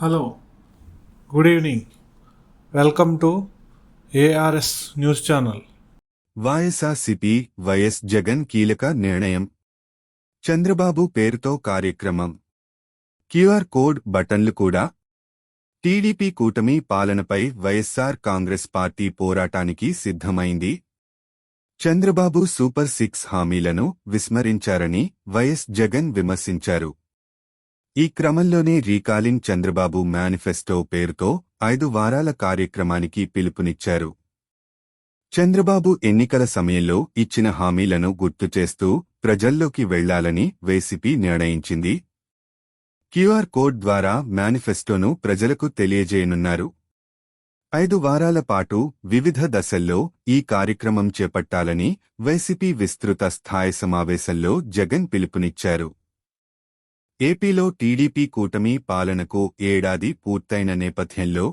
Hello good evening. Welcome to ARS news channel. YSRCP YS Jagan కీలక నిర్ణయం. చంద్రబాబు పేరుతో కార్యక్రమం. క్యూఆర్ కోడ్ బటన్లు కూడా. టీడీపీ కూటమి పాలనపై వైఎస్ఆర్ కాంగ్రెస్ పార్టీ పోరాటానికి సిద్ధమైంది. చంద్రబాబు సూపర్ సిక్స్ హామీలను విస్మరించారని వైఎస్ జగన్ విమర్శించారు. ఈ క్రమంలోనే రీకాలింగ్ చంద్రబాబు మేనిఫెస్టో పేరుతో ఐదు వారాల కార్యక్రమానికి పిలుపునిచ్చారు. చంద్రబాబు ఎన్నికల సమయంలో ఇచ్చిన హామీలను గుర్తు చేస్తూ ప్రజల్లోకి వెళ్ళాలని వైసీపీ నిర్ణయించింది. క్యూఆర్ కోడ్ ద్వారా మేనిఫెస్టోను ప్రజలకు తెలియజేయనున్నారు. ఐదు వారాల పాటు వివిధ దశల్లో ఈ కార్యక్రమం చేపట్టాలని వైసీపీ విస్తృత స్థాయి సమావేశంలో జగన్ పిలుపునిచ్చారు. ఏపీలో టీడీపీ కూటమి పాలనకు ఏడాది పూర్తయిన నేపథ్యంలో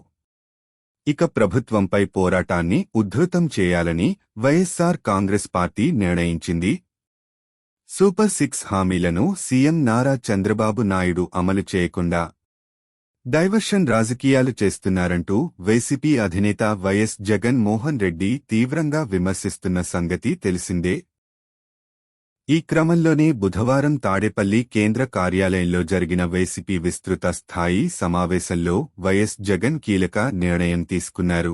ఇక ప్రభుత్వంపై పోరాటాన్ని ఉద్ధృతం చేయాలని వైఎస్సార్ కాంగ్రెస్ పార్టీ నిర్ణయించింది. సూపర్ సిక్స్ హామీలను సీఎం నారా చంద్రబాబు నాయుడు అమలు చేయకుండా డైవర్షన్ రాజకీయాలు చేస్తున్నారంటూ వైసీపీ అధినేత వైఎస్ జగన్ మోహన్ రెడ్డి తీవ్రంగా విమర్శిస్తున్న సంగతి తెలిసిందే. ఈ క్రమంలోనే బుధవారం తాడేపల్లి కేంద్ర కార్యాలయంలో జరిగిన వైసీపీ విస్తృత స్థాయి సమావేశంలో వైఎస్ జగన్ కీలక నిర్ణయం తీసుకున్నారు.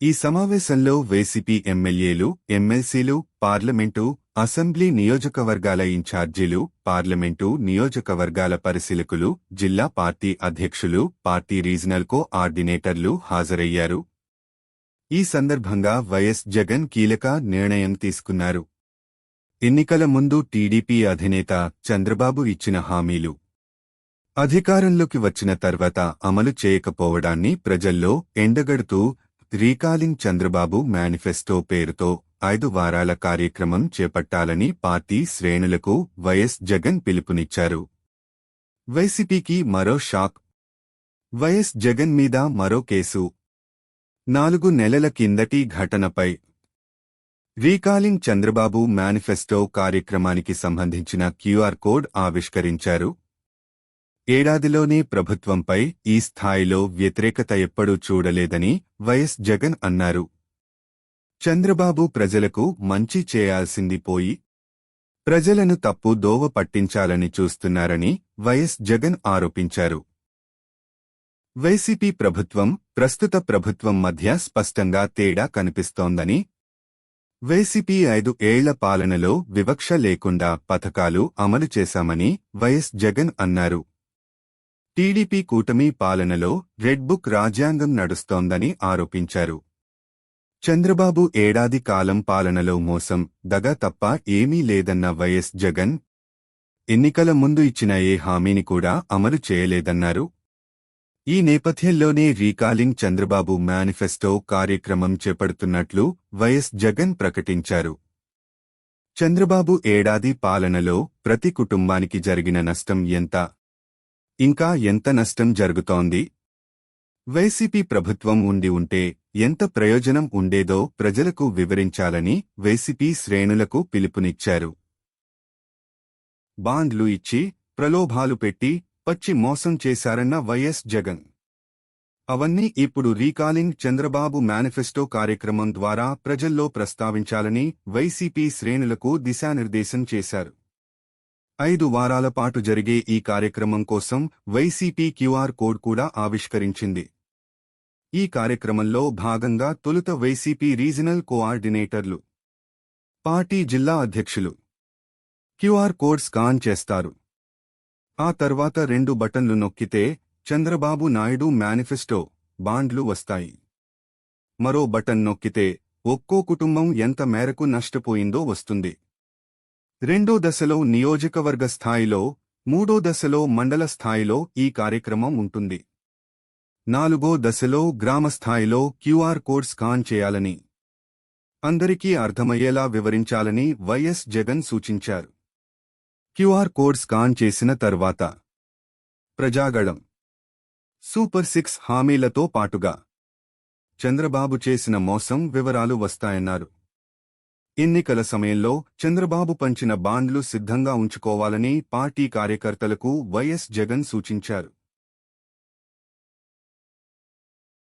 ఈ సమావేశంలో వైసీపీ ఎమ్మెల్యేలు ఎమ్మెల్సీలు పార్లమెంటు అసెంబ్లీ నియోజకవర్గాల ఇన్ఛార్జీలు పార్లమెంటు నియోజకవర్గాల పరిశీలకులు జిల్లా పార్టీ అధ్యక్షులు పార్టీ రీజనల్ కోఆర్డినేటర్లు హాజరయ్యారు. ఈ సందర్భంగా వైఎస్ జగన్ కీలక నిర్ణయం తీసుకున్నారు. ఎన్నికల ముందు టీడీపీ అధినేత చంద్రబాబు ఇచ్చిన హామీలు. అధికారంలోకి వచ్చిన తర్వాత అమలు చేయకపోవడాన్ని ప్రజల్లో ఎండగడుతూ రీకాలింగ్ చంద్రబాబు మేనిఫెస్టో పేరుతో ఐదు వారాల కార్యక్రమం చేపట్టాలని పార్టీ శ్రేణులకు వైఎస్ జగన్ పిలుపునిచ్చారు. వైసీపీకి మరో షాక్. వైఎస్ జగన్ మీద మరో కేసు. నాలుగు నెలల కిందటి ఘటనపై రీకాలింగ్ చంద్రబాబు మేనిఫెస్టో కార్యక్రమానికి సంబంధించిన క్యూఆర్ కోడ్ ఆవిష్కరించారు. ఏడాదిలోనే ప్రభుత్వంపై ఈ స్థాయిలో వ్యతిరేకత ఎప్పుడూ చూడలేదని వైఎస్ జగన్ అన్నారు. చంద్రబాబు ప్రజలకు మంచి చేయాల్సింది పోయి ప్రజలను తప్పు దోవ పట్టించాలని చూస్తున్నారని వైఎస్ జగన్ ఆరోపించారు. వైసీపీ ప్రభుత్వం ప్రస్తుత ప్రభుత్వం మధ్య స్పష్టంగా తేడా కనిపిస్తోందని వైసీపీ ఐదు ఏళ్ళ పాలనలో వివక్ష లేకుండా పథకాలు అమలు చేశామని వైఎస్ జగన్ అన్నారు. టీడీపీ కూటమి పాలనలో రెడ్ బుక్ రాజ్యాంగం నడుస్తోందని ఆరోపించారు. చంద్రబాబు ఏడాది కాలం పాలనలో మోసం దగ తప్ప ఏమీ లేదన్న వైఎస్ జగన్ ఎన్నికల ముందు ఇచ్చిన ఏ హామీని కూడా అమలు చేయలేదన్నారు. ఈ నేపథ్యంలోనే రీకాలింగ్ చంద్రబాబు మేనిఫెస్టో కార్యక్రమం చేపడుతున్నట్లు వైఎస్ జగన్ ప్రకటించారు. చంద్రబాబు ఏడాది పాలనలో ప్రతి కుటుంబానికి జరిగిన నష్టం ఎంత? ఇంకా ఎంత నష్టం జరుగుతోంది? వైసీపీ ప్రభుత్వం ఉండి ఉంటే ఎంత ప్రయోజనం ఉండేదో ప్రజలకు వివరించాలని వైసీపీ శ్రేణులకు పిలుపునిచ్చారు. బాండ్లు ఇచ్చి ప్రలోభాలు పెట్టి పచ్చి మోసం చేశారన్న వైఎస్ జగన్. అవన్నీ ఇప్పుడు రీకాలింగ్ చంద్రబాబు మేనిఫెస్టో కార్యక్రమం ద్వారా ప్రజల్లో ప్రస్తావించాలని వైసీపీ శ్రేణులకు దిశానిర్దేశం చేశారు. ఐదు వారాల పాటు జరిగే ఈ కార్యక్రమం కోసం వైసీపీ క్యూఆర్ కోడ్ కూడా ఆవిష్కరించింది. ఈ కార్యక్రమంలో భాగంగా తొలుత వైసీపీ రీజనల్ కోఆర్డినేటర్లు పార్టీ జిల్లా అధ్యక్షులు క్యూఆర్ కోడ్ స్కాన్ చేస్తారు. ఆ తర్వాత రెండు బటన్లు నొక్కితే చంద్రబాబు నాయుడు మేనిఫెస్టో బాండ్లు వస్తాయి. మరో బటన్ నొక్కితే ఒక్కో కుటుంబం ఎంత మేరకు నష్టపోయిందో వస్తుంది. రెండో దశలో నియోజకవర్గ స్థాయిలో మూడో దశలో మండల స్థాయిలో ఈ కార్యక్రమం ఉంటుంది. నాలుగో దశలో గ్రామ స్థాయిలో క్యూఆర్ కోడ్ స్కాన్ చేయాలని. అందరికీ అర్థమయ్యేలా వివరించాలని వైఎస్ జగన్ సూచించారు. క్యూఆర్ కోడ్ స్కాన్ చేసిన తర్వాత ప్రజాగళం. సూపర్ సిక్స్ హామీలతో పాటుగా చంద్రబాబు చేసిన మోసం వివరాలు వస్తాయన్నారు. ఎన్నికల సమయంలో చంద్రబాబు పంచిన బాండ్లు సిద్ధంగా ఉంచుకోవాలని పార్టీ కార్యకర్తలకు వైఎస్ జగన్ సూచించారు.